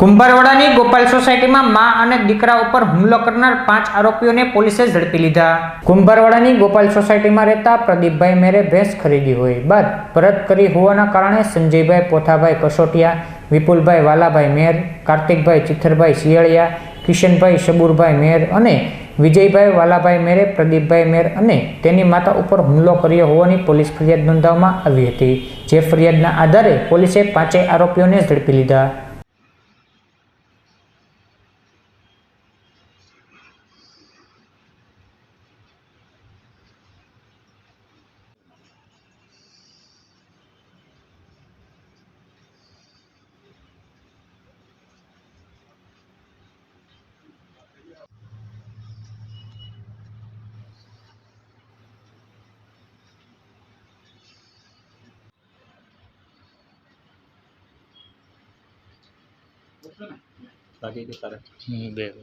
કુંભારવાડાની ગોપાલ સોસાયટીમાં મા અને દીકરા ઉપર હુમલો કરનાર પાંચ આરોપીઓને પોલીસે ઝડપી લીધા. કુંભારવાડાની ગોપાલ સોસાયટીમાં રહેતા પ્રદીપભાઈ મેરે ભેંસ ખરીદી હોય. બાદ પરત કરી હોવાના કારણે સંજયભાઈ પોથાભાઈ કસોટિયા, વિપુલભાઈ વાલાભાઈ મેર, કાર્તિકભાઈ ચિથરભાઈ શિયાળિયા, કિશનભાઈ શબુરભાઈ મેર અને વિજયભાઈ વાલાભાઈ મેરે, પ્રદીપભાઈ મેર અને તેની માતા ઉપર હુમલો કર્યો હોવાની પોલીસ ફરિયાદ નોંધાવવામાં આવી હતી. જે ફરિયાદના આધારે પોલીસે પાંચેય આરોપીઓને ઝડપી લીધા. बाकी के सारे। हम्म, देख